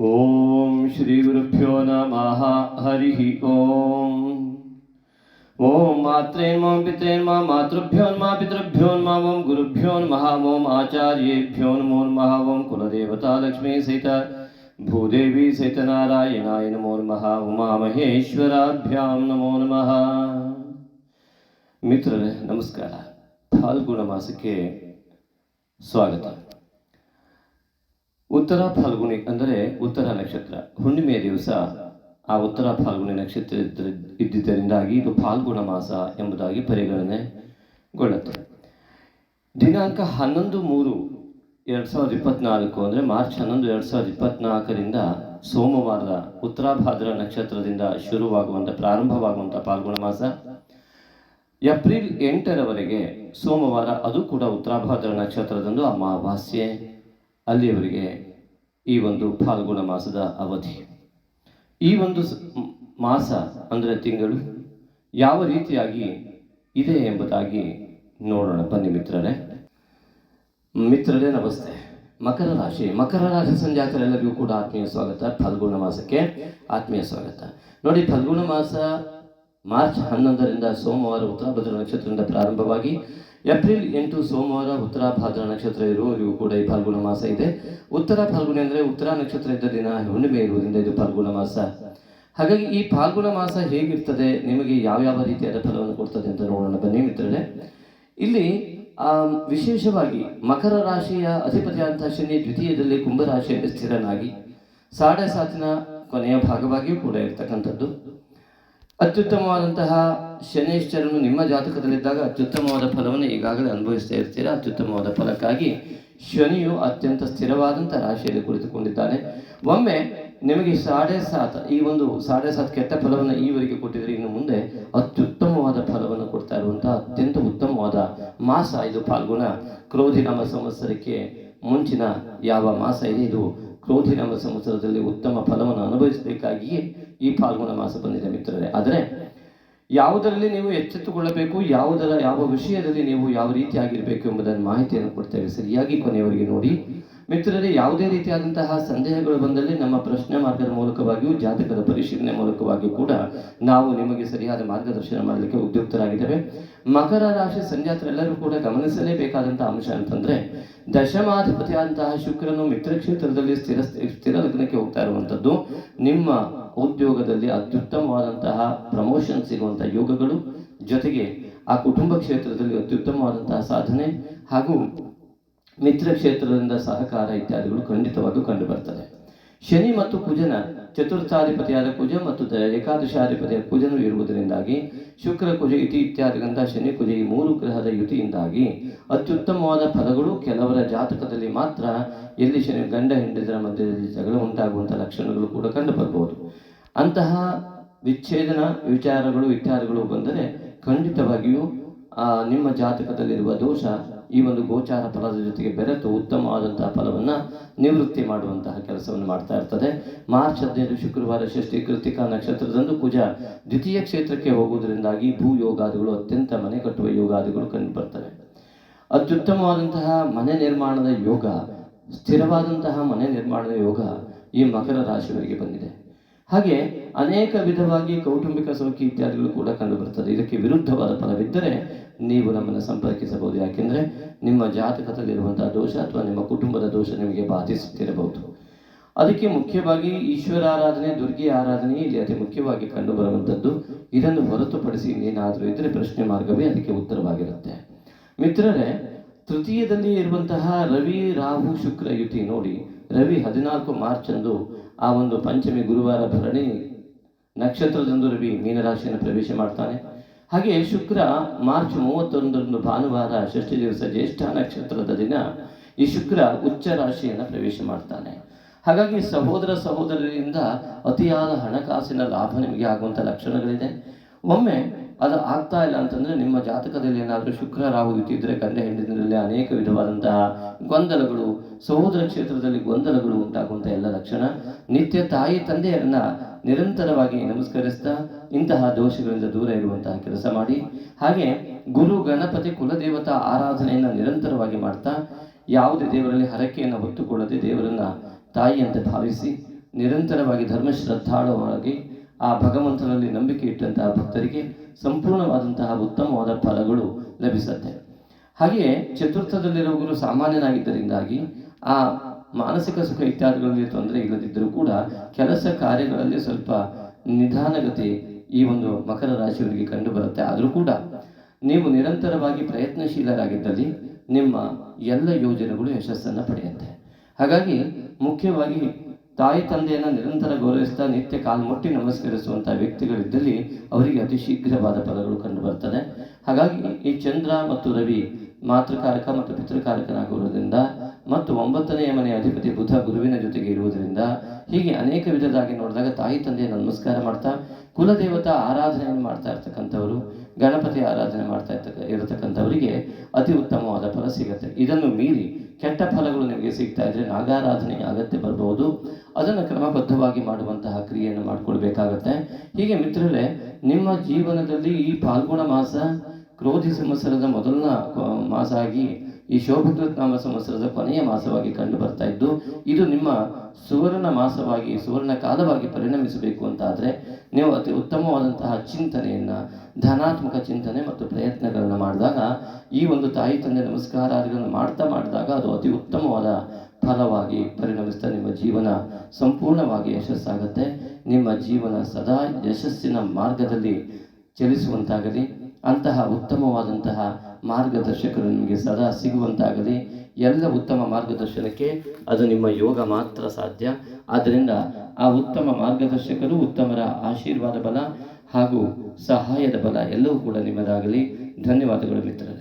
ॐ श्रीगुरुभ्यो नमः, हरिः ॐ ॐ मात्रेन्मां पित्रेन्मा मातृभ्यो नमा, पितृभ्यो नमा, ॐ गुरुभ्यो नमः आचार्येभ्यो नमो नमः, ॐ कुलदेवता लक्ष्मी सीत, भूदेवी सहितनारायणाय नमो नमः, उमामहेश्वराभ्यां नमो नमः। मित्र नमस्कार। फाल्गुणमासके स्वागतम्। ಉತ್ತರ ಫಾಲ್ಗುಣಿ ಅಂದರೆ ಉತ್ತರ ನಕ್ಷತ್ರ. ಹುಣ್ಣಿಮೆಯ ದಿವಸ ಆ ಉತ್ತರ ಫಾಲ್ಗುಣಿ ನಕ್ಷತ್ರ ಇದ್ದ- ಇದ್ದಿದ್ದರಿಂದಾಗಿ ಇದು ಫಾಲ್ಗುಣ ಮಾಸ ಎಂಬುದಾಗಿ ಪರಿಗಣನೆಗೊಳ್ಳುತ್ತದೆ ದಿನಾಂಕ ಹನ್ನೊಂದು ಮೂರು ಎರಡು ಸಾವಿರದ ಇಪ್ಪತ್ನಾಲ್ಕು ಅಂದರೆ ಮಾರ್ಚ್ ಹನ್ನೊಂದು ಎರಡು ಸಾವಿರದ ಇಪ್ಪತ್ನಾಲ್ಕರಿಂದ ಸೋಮವಾರದ ಉತ್ತರಾಭಾದ್ರ ನಕ್ಷತ್ರದಿಂದ ಶುರುವಾಗುವಂಥ ಪ್ರಾರಂಭವಾಗುವಂಥ ಫಾಲ್ಗುಣ ಮಾಸ. ಏಪ್ರಿಲ್ ಎಂಟರವರೆಗೆ ಸೋಮವಾರ ಅದು ಕೂಡ ಉತ್ತರಾಭಾದ್ರ ನಕ್ಷತ್ರದಂದು ಅಮಾವಾಸ್ಯೆ. ಅಲ್ಲಿಯವರೆಗೆ ಈ ಒಂದು ಫಾಲ್ಗುಣ ಮಾಸದ ಅವಧಿ. ಈ ಒಂದು ಮಾಸ ಅಂದರೆ ತಿಂಗಳು ಯಾವ ರೀತಿಯಾಗಿ ಇದೆ ಎಂಬುದಾಗಿ ನೋಡೋಣ. ಬನ್ನಿ ಮಿತ್ರರೇ. ಮಿತ್ರರೇ, ನಮಸ್ತೆ. ಮಕರ ರಾಶಿ. ಮಕರ ರಾಶಿ ಸಂಜಾತರೆಲ್ಲರಿಗೂ ಕೂಡ ಆತ್ಮೀಯ ಸ್ವಾಗತ. ಫಲ್ಗುಣ ಮಾಸಕ್ಕೆ ಆತ್ಮೀಯ ಸ್ವಾಗತ. ನೋಡಿ, ಫಲ್ಗುಣ ಮಾಸ ಮಾರ್ಚ್ ಹನ್ನೊಂದರಿಂದ ಸೋಮವಾರ ಉತ್ತರಾಭದ್ರ ನಕ್ಷತ್ರದಿಂದ ಪ್ರಾರಂಭವಾಗಿ ಏಪ್ರಿಲ್ ಎಂಟು ಸೋಮವಾರ ಉತ್ತರ ಭಾದ್ರ ನಕ್ಷತ್ರ ಇರುವವರಿಗೂ ಕೂಡ ಈ ಫಾಲ್ಗುಣ ಮಾಸ ಇದೆ. ಉತ್ತರ ಫಾಲ್ಗುಣ ಅಂದರೆ ಉತ್ತರ ನಕ್ಷತ್ರ ಇದ್ದ ದಿನ ಹುಣ್ಣಿಮೆ ಇರುವುದರಿಂದ ಇದು ಫಾಲ್ಗುಣ ಮಾಸ. ಹಾಗಾಗಿ ಈ ಫಾಲ್ಗುಣ ಮಾಸ ಹೇಗಿರ್ತದೆ ನಿಮಗೆ ಯಾವ ಯಾವ ರೀತಿಯಾದ ಫಲವನ್ನು ಕೊಡ್ತದೆ ಅಂತ ನೋಡೋಣ. ಬನ್ನಿ ಮಿತ್ರರೇ. ಇಲ್ಲಿ ಆ, ವಿಶೇಷವಾಗಿ ಮಕರ ರಾಶಿಯ ಅಧಿಪತಿಯಾದಂತಹ ಶನಿ ದ್ವಿತೀಯದಲ್ಲಿ ಕುಂಭರಾಶಿಯಲ್ಲಿ ಸ್ಥಿರನಾಗಿ ಸಾಡೆ ಸಾತಿನ ಕೊನೆಯ ಭಾಗವಾಗಿಯೂ ಕೂಡ ಇರ್ತಕ್ಕಂಥದ್ದು. ಅತ್ಯುತ್ತಮವಾದಂತಹ ಶನೇಶ್ವರನು ನಿಮ್ಮ ಜಾತಕದಲ್ಲಿದ್ದಾಗ ಅತ್ಯುತ್ತಮವಾದ ಫಲವನ್ನು ಈಗಾಗಲೇ ಅನುಭವಿಸ್ತಾ ಇರ್ತೀರಾ? ಅತ್ಯುತ್ತಮವಾದ ಫಲಕ್ಕಾಗಿ ಶನಿಯು ಅತ್ಯಂತ ಸ್ಥಿರವಾದಂಥ ರಾಶಿಯಲ್ಲಿ ಕುಳಿತುಕೊಂಡಿದ್ದಾನೆ. ಒಮ್ಮೆ ನಿಮಗೆ ಸಾಡೆ ಸಾತ್ ಈ ಒಂದು ಸಾಡೆ ಸಾತ್ ಕೆಟ್ಟ ಫಲವನ್ನು ಈವರೆಗೆ ಕೊಟ್ಟಿದ್ರೆ ಇನ್ನು ಮುಂದೆ ಅತ್ಯುತ್ತಮವಾದ ಫಲವನ್ನು ಕೊಡ್ತಾ ಇರುವಂತಹ ಅತ್ಯಂತ ಉತ್ತಮವಾದ ಮಾಸ ಇದು ಫಾಲ್ಗುಣ. ಕ್ರೋಧಿ ನಾಮ ಸಂವತ್ಸರಕ್ಕೆ ಮುಂಚಿನ ಯಾವ ಮಾಸ ಇದೆ? ಇದು ಕ್ರೋಧಿ ನಾಮ ಸಂವತ್ಸರದಲ್ಲಿ ಉತ್ತಮ ಫಲವನ್ನು ಅನುಭವಿಸಬೇಕಾಗಿಯೇ ಈ ಫಾಲ್ಗುಣ ಮಾಸ ಬಂದಿದೆ ಮಿತ್ರರೇ. ಆದರೆ ಯಾವುದರಲ್ಲಿ ನೀವು ಎಚ್ಚೆತ್ತುಕೊಳ್ಳಬೇಕು, ಯಾವುದರ, ಯಾವ ವಿಷಯದಲ್ಲಿ ನೀವು ಯಾವ ರೀತಿಯಾಗಿರಬೇಕು ಎಂಬುದನ್ನು ಮಾಹಿತಿಯನ್ನು ಕೊಡ್ತೇವೆ. ಸರಿಯಾಗಿ ಕೊನೆಯವರಿಗೆ ನೋಡಿ. ಮಿತ್ರರೇ, ಯಾವುದೇ ರೀತಿಯಾದಂತಹ ಸಂದೇಹಗಳು ಬಂದಲ್ಲಿ ನಮ್ಮ ಪ್ರಶ್ನೆ ಮಾರ್ಗದ ಮೂಲಕವಾಗಿಯೂ, ಜಾತಕದ ಪರಿಶೀಲನೆ ಮೂಲಕವಾಗಿಯೂ ಕೂಡ ನಾವು ನಿಮಗೆ ಸರಿಯಾದ ಮಾರ್ಗದರ್ಶನ ಮಾಡಲಿಕ್ಕೆ ಉದ್ಯುಕ್ತರಾಗಿದ್ದೇವೆ. ಮಕರ ರಾಶಿ ಸಂಜಾತರೆಲ್ಲರೂ ಕೂಡ ಗಮನಿಸಲೇಬೇಕಾದಂತಹ ಅಂಶ ಅಂತಂದ್ರೆ, ದಶಮಾಧಿಪತಿಯಾದಂತಹ ಶುಕ್ರನು ಮಿತ್ರ ಕ್ಷೇತ್ರದಲ್ಲಿ ಸ್ಥಿರ ಸ್ಥಿರ ಲಗ್ನಕ್ಕೆ ಹೋಗ್ತಾ ಇರುವಂತದ್ದು ನಿಮ್ಮ ಉದ್ಯೋಗದಲ್ಲಿ ಅತ್ಯುತ್ತಮವಾದಂತಹ ಪ್ರಮೋಷನ್ ಸಿಗುವಂತಹ ಯೋಗಗಳು, ಜೊತೆಗೆ ಆ ಕುಟುಂಬ ಕ್ಷೇತ್ರದಲ್ಲಿ ಅತ್ಯುತ್ತಮವಾದಂತಹ ಸಾಧನೆ ಹಾಗೂ ಮಿತ್ರ ಕ್ಷೇತ್ರದಿಂದ ಸಹಕಾರ ಇತ್ಯಾದಿಗಳು ಖಂಡಿತವಾಗಿಯೂ ಕಂಡು ಬರ್ತದೆ. ಶನಿ ಮತ್ತು ಕುಜನ ಚತುರ್ಥಾಧಿಪತಿಯಾದ ಕುಜ ಮತ್ತು ಏಕಾದಶಾಧಿಪತಿಯ ಕುಜನು ಇರುವುದರಿಂದಾಗಿ ಶುಕ್ರ ಕುಜ ಯುತಿ ಇತ್ಯಾದಿಗಳಿಂದ ಶನಿ ಕುಜ ಈ ಮೂರು ಗ್ರಹದ ಯುತಿಯಿಂದಾಗಿ ಅತ್ಯುತ್ತಮವಾದ ಫಲಗಳು ಕೆಲವರ ಜಾತಕದಲ್ಲಿ ಮಾತ್ರ ಎಲ್ಲಿ ಶನಿ ಗಂಡ ಹೆಂಡತಿರ ಮಧ್ಯದಲ್ಲಿ ಜಗಳ ಉಂಟಾಗುವಂಥ ಲಕ್ಷಣಗಳು ಕೂಡ ಕಂಡುಬರಬಹುದು. ಅಂತಹ ವಿಚ್ಛೇದನ ವಿಚಾರಗಳು ಇತ್ಯಾದಿಗಳು ಬಂದರೆ ಖಂಡಿತವಾಗಿಯೂ ನಿಮ್ಮ ಜಾತಕದಲ್ಲಿರುವ ದೋಷ ಈ ಒಂದು ಗೋಚಾರ ಫಲದ ಜೊತೆಗೆ ಬೆರೆತು ಉತ್ತಮವಾದಂತಹ ಫಲವನ್ನು ನಿವೃತ್ತಿ ಮಾಡುವಂತಹ ಕೆಲಸವನ್ನು ಮಾಡ್ತಾ ಇರ್ತದೆ. ಮಾರ್ಚ್ ಹದಿನೈದು ಶುಕ್ರವಾರ ಷಷ್ಠಿ ಕೃತಿಕಾ ನಕ್ಷತ್ರದಂದು ಕುಜ ದ್ವಿತೀಯ ಕ್ಷೇತ್ರಕ್ಕೆ ಹೋಗುವುದರಿಂದಾಗಿ ಭೂ ಯೋಗಾದಿಗಳು ಅತ್ಯಂತ ಮನೆ ಕಟ್ಟುವ ಯೋಗಾದಿಗಳು ಕಂಡುಬರ್ತವೆ ಅತ್ಯುತ್ತಮವಾದಂತಹ ಮನೆ ನಿರ್ಮಾಣದ ಯೋಗ, ಸ್ಥಿರವಾದಂತಹ ಮನೆ ನಿರ್ಮಾಣದ ಯೋಗ ಈ ಮಕರ ರಾಶಿಯವರಿಗೆ ಬಂದಿದೆ. ಹಾಗೆ ಅನೇಕ ವಿಧವಾಗಿ ಕೌಟುಂಬಿಕ ಸೌಖ್ಯ ಇತ್ಯಾದಿಗಳು ಕೂಡ ಕಂಡುಬರ್ತದೆ ಇದಕ್ಕೆ ವಿರುದ್ಧವಾದ ಫಲವಿದ್ದರೆ ನೀವು ನಮ್ಮನ್ನು ಸಂಪರ್ಕಿಸಬಹುದು. ಯಾಕೆಂದರೆ ನಿಮ್ಮ ಜಾತಕದಲ್ಲಿರುವಂತಹ ದೋಷ ಅಥವಾ ನಿಮ್ಮ ಕುಟುಂಬದ ದೋಷ ನಿಮಗೆ ಬಾಧಿಸುತ್ತಿರಬಹುದು. ಅದಕ್ಕೆ ಮುಖ್ಯವಾಗಿ ಈಶ್ವರ ಆರಾಧನೆ, ದುರ್ಗಿ ಆರಾಧನೆ ಇಲ್ಲಿ ಅತಿ ಮುಖ್ಯವಾಗಿ ಕಂಡುಬರುವಂಥದ್ದು. ಇದನ್ನು ಹೊರತುಪಡಿಸಿ ಇನ್ನೇನಾದರೂ ಇದ್ದರೆ ಪ್ರಶ್ನೆ ಮಾರ್ಗವೇ ಅದಕ್ಕೆ ಉತ್ತರವಾಗಿರುತ್ತೆ. ಮಿತ್ರರೇ, ತೃತೀಯದಲ್ಲಿ ಇರುವಂತಹ ರವಿ, ರಾಹು, ಶುಕ್ರ ಯುತಿ ನೋಡಿ. ರವಿ ಹದಿನಾಲ್ಕು ಮಾರ್ಚ್ ಅಂದು ಆ ಒಂದು ಪಂಚಮಿ ಗುರುವಾರ ಭರಣಿ ನಕ್ಷತ್ರದಂದು ರವಿ ಮೀನರಾಶಿಯನ್ನು ಪ್ರವೇಶ ಮಾಡ್ತಾನೆ. ಹಾಗೆ ಶುಕ್ರ ಮಾರ್ಚ್ ಮೂವತ್ತೊಂದರಂದು ಭಾನುವಾರ ಷಷ್ಠಿ ದಿವಸ ಜ್ಯೇಷ್ಠ ನಕ್ಷತ್ರದ ದಿನ ಈ ಶುಕ್ರ ಉಚ್ಚ ರಾಶಿಯನ್ನು ಪ್ರವೇಶ ಮಾಡ್ತಾನೆ. ಹಾಗಾಗಿ ಸಹೋದರ ಸಹೋದರರಿಂದ ಅತಿಯಾದ ಹಣಕಾಸಿನ ಲಾಭ ನಿಮಗೆ ಆಗುವಂಥ ಲಕ್ಷಣಗಳಿದೆ. ಒಮ್ಮೆ ಅದು ಆಗ್ತಾ ಇಲ್ಲ ಅಂತಂದರೆ ನಿಮ್ಮ ಜಾತಕದಲ್ಲಿ ಏನಾದರೂ ಶುಕ್ರ, ರಾಹು ಇದ್ದಿದ್ದರೆ ಗಂಡ ಹೆಂಡತಿನಲ್ಲಿ ಅನೇಕ ವಿಧವಾದಂತಹ ಗೊಂದಲಗಳು, ಸಹೋದರ ಕ್ಷೇತ್ರದಲ್ಲಿ ಗೊಂದಲಗಳು ಉಂಟಾಗುವಂಥ ಲಕ್ಷಣ ನಿತ್ಯ ತಾಯಿ ತಂದೆಯರನ್ನ ನಿರಂತರವಾಗಿ ನಮಸ್ಕರಿಸ್ತಾ ಇಂತಹ ದೋಷಗಳಿಂದ ದೂರ ಇರುವಂತಹ ಕೆಲಸ ಮಾಡಿ. ಹಾಗೆ ಗುರು, ಗಣಪತಿ, ಕುಲದೇವತಾ ಆರಾಧನೆಯನ್ನು ನಿರಂತರವಾಗಿ ಮಾಡ್ತಾ ಯಾವುದೇ ದೇವರಲ್ಲಿ ಹರಕೆಯನ್ನು ಹೊತ್ತುಕೊಳ್ಳದೆ ದೇವರನ್ನ ತಾಯಿ ಅಂತ ಭಾವಿಸಿ ನಿರಂತರವಾಗಿ ಧರ್ಮಶ್ರದ್ಧಾಳವಾಗಿ ಆ ಭಗವಂತನಲ್ಲಿ ನಂಬಿಕೆ ಇಟ್ಟಂತಹ ಭಕ್ತರಿಗೆ ಸಂಪೂರ್ಣವಾದಂತಹ ಉತ್ತಮವಾದ ಫಲಗಳು ಲಭಿಸುತ್ತೆ. ಹಾಗೆಯೇ ಚತುರ್ಥದಲ್ಲಿರುವವರು ಸಾಮಾನ್ಯನಾಗಿದ್ದರಿಂದಾಗಿ ಆ ಮಾನಸಿಕ ಸುಖ ಇತ್ಯಾದಿಗಳಲ್ಲಿ ತೊಂದರೆ ಇಲ್ಲದಿದ್ದರೂ ಕೂಡ ಕೆಲಸ ಕಾರ್ಯಗಳಲ್ಲಿ ಸ್ವಲ್ಪ ನಿಧಾನಗತಿ ಈ ಒಂದು ಮಕರ ರಾಶಿಯವರಿಗೆ ಕಂಡು ಬರುತ್ತೆ ಆದರೂ ಕೂಡ ನೀವು ನಿರಂತರವಾಗಿ ಪ್ರಯತ್ನಶೀಲರಾಗಿದ್ದಲ್ಲಿ ನಿಮ್ಮ ಎಲ್ಲ ಯೋಜನೆಗಳು ಯಶಸ್ಸನ್ನು ಪಡೆಯುತ್ತೆ. ಹಾಗಾಗಿ ಮುಖ್ಯವಾಗಿ ತಾಯಿ ತಂದೆಯನ್ನು ನಿರಂತರ ಗೌರವಿಸ್ತಾ ನಿತ್ಯ ಕಾಲ್ಮುಟ್ಟಿ ನಮಸ್ಕರಿಸುವಂಥ ವ್ಯಕ್ತಿಗಳಿದ್ದಲ್ಲಿ ಅವರಿಗೆ ಅತಿ ಶೀಘ್ರವಾದ ಫಲಗಳು ಕಂಡು ಬರ್ತದೆ ಹಾಗಾಗಿ ಈ ಚಂದ್ರ ಮತ್ತು ರವಿ ಮಾತೃಕಾರಕ ಮತ್ತು ಪಿತೃಕಾರಕನಾಗಿರುವುದರಿಂದ ಮತ್ತು ಒಂಬತ್ತನೆಯ ಮನೆಯ ಅಧಿಪತಿ ಬುಧ ಗುರುವಿನ ಜೊತೆಗೆ ಇರುವುದರಿಂದ ಹೀಗೆ ಅನೇಕ ವಿಧದಾಗಿ ನೋಡಿದಾಗ ತಾಯಿ ತಂದೆಯನ್ನು ನಮಸ್ಕಾರ ಮಾಡ್ತಾ ಕುಲದೇವತಾ ಆರಾಧನೆಯನ್ನು ಮಾಡ್ತಾ ಇರ್ತಕ್ಕಂಥವರು, ಗಣಪತಿ ಆರಾಧನೆ ಮಾಡ್ತಾ ಇರ್ತಕ್ಕ, ಇರತಕ್ಕಂಥವರಿಗೆ ಅತಿ ಉತ್ತಮವಾದ ಫಲ ಸಿಗುತ್ತೆ. ಇದನ್ನು ಮೀರಿ ಕೆಟ್ಟ ಫಲಗಳು ನಿಮಗೆ ಸಿಗ್ತಾ ಇದ್ರೆ ನಾಗಾರಾಧನೆಯ ಅಗತ್ಯ ಬರಬಹುದು ಅದನ್ನು ಕ್ರಮಬದ್ಧವಾಗಿ ಮಾಡುವಂತಹ ಕ್ರಿಯೆಯನ್ನು ಮಾಡಿಕೊಳ್ಬೇಕಾಗತ್ತೆ. ಹೀಗೆ ಮಿತ್ರರೇ, ನಿಮ್ಮ ಜೀವನದಲ್ಲಿ ಈ ಫಾಲ್ಗುಣ ಮಾಸ ಕ್ರೋಧಿ ಸಂವತ್ಸರದ ಮೊದಲನ ಮಾಸ ಆಗಿ ಈ ಶೋಭಕೃತ್ ನಾಮ ಸಂವತ್ಸರದ ಕೊನೆಯ ಮಾಸವಾಗಿ ಕಂಡು ಬರ್ತಾ ಇದ್ದು, ಇದು ನಿಮ್ಮ ಸುವರ್ಣ ಮಾಸವಾಗಿ, ಸುವರ್ಣ ಕಾಲವಾಗಿ ಪರಿಣಮಿಸಬೇಕು ಅಂತಾದರೆ, ನೀವು ಅತಿ ಉತ್ತಮವಾದಂತಹ ಚಿಂತನೆಯನ್ನು, ಧನಾತ್ಮಕ ಚಿಂತನೆ ಮತ್ತು ಪ್ರಯತ್ನಗಳನ್ನು ಮಾಡಿದಾಗ, ಈ ಒಂದು ತಾಯಿ ತಂದೆ ನಮಸ್ಕಾರಾದಿಗಳನ್ನು ಮಾಡ್ತಾ ಮಾಡಿದಾಗ ಅದು ಅತಿ ಉತ್ತಮವಾದ ಫಲವಾಗಿ ಪರಿಣಮಿಸ್ತಾ ನಿಮ್ಮ ಜೀವನ ಸಂಪೂರ್ಣವಾಗಿ ಯಶಸ್ಸಾಗುತ್ತೆ. ನಿಮ್ಮ ಜೀವನ ಸದಾ ಯಶಸ್ಸಿನ ಮಾರ್ಗದಲ್ಲಿ ಚಲಿಸುವಂತಾಗಲಿ. ಅಂತಹ ಉತ್ತಮವಾದಂತಹ ಮಾರ್ಗದರ್ಶಕರು ನಿಮಗೆ ಸದಾ ಸಿಗುವಂತಾಗಲಿ. ಎಲ್ಲ ಉತ್ತಮ ಮಾರ್ಗದರ್ಶನಕ್ಕೆ ಅದು ನಿಮ್ಮ ಯೋಗ ಮಾತ್ರ ಸಾಧ್ಯ. ಆದ್ದರಿಂದ ಆ ಉತ್ತಮ ಮಾರ್ಗದರ್ಶಕರು ಉತ್ತಮರ ಆಶೀರ್ವಾದ ಬಲ ಹಾಗೂ ಸಹಾಯದ ಬಲ ಎಲ್ಲವೂ ಕೂಡ ನಿಮ್ಮದಾಗಲಿ. ಧನ್ಯವಾದಗಳು ಮಿತ್ರರೇ.